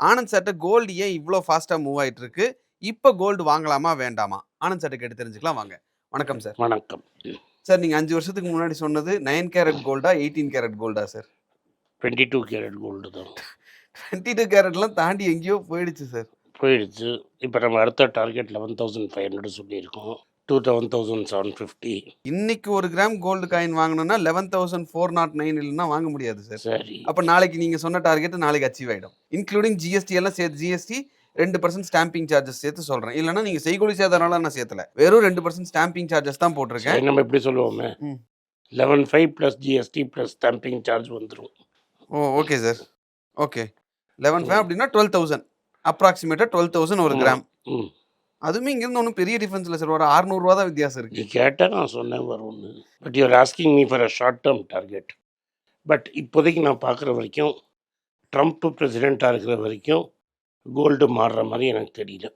ஆனந்த் சார்ட்ட கோல்டு ஏன் இவ்வளோ ஃபாஸ்ட்டாக மூவ் ஆயிட்டு இருக்கு இப்போ கோல்டு வாங்கலாமா வேண்டாமா? ஆனந்த் சார்ட்ட கேட்டு தெரிஞ்சுக்கலாம் வாங்க. வணக்கம் சார் வணக்கம். சார் நீங்கள் அஞ்சு வருஷத்துக்கு முன்னாடி சொன்னது நைன் கேரட் கோல்டா எயிட்டீன் கேரட் கோல்டா sir twenty two carat gold தான். டுவெண்ட்டி டூ கேரட்லாம் தாண்டி எங்கேயோ போயிடுச்சு சார் போயிடுச்சு. இப்போ நம்ம அடுத்த target eleven thousand five hundred சொல்லியிருக்கோம். Two eleven thousand seven fifty இன்னைக்கு ஒரு கிராம் கோல்டு காயின் வாங்கணும்னா eleven thousand four nought nine இல்லைன்னா வாங்க முடியாது சார் சரி. அப்போ நாளைக்கு நீங்கள் சொன்ன டார்கெட் நாளைக்கு அச்சீவ் ஆகிடும் இன்க்ளூடிங் ஜிஎஸ்டி எல்லாம் சேர்த்து ஜிஎஸ்டி ரெண்டு பர்சன்ட் ஸ்டாம்பிங் சார்ஜஸ் சேர்த்து சொல்கிறேன் இல்லைன்னா நீங்கள் செய்கூலி சேதாரம்லாம் நான் சேர்த்தல. வெறும் ரெண்டு பர்சன்ட் ஸ்டாம்பிங் சார்ஜஸ் தான் போட்டிருக்கேன். நம்ம எப்படி சொல்லுவோமே. Eleven five plus GST plus stamping charge வந்துடும் ஓ okay sir okay eleven five அப்படின்னா டுவெல் தௌசண்ட் அப்ராக்சிமேட்டாக டுவெல் தௌசண்ட் ஒரு. கிராம். அதுவுமே இங்கேருந்து ஒன்றும் பெரிய டிஃபரன்ஸ் இல்லை சார் ஒரு அறுநூறுவா தான் வித்தியாசம் நீ இருக்குது கேட்டால் நான் சொன்னேன் வரும்னு but you are asking me for a short term target but இப்போதைக்கு நான் பார்க்குற வரைக்கும் ட்ரம்ப் பிரசிடெண்ட்டாக இருக்கிற வரைக்கும் கோல்டு மாறுற மாதிரி எனக்கு தெரியல.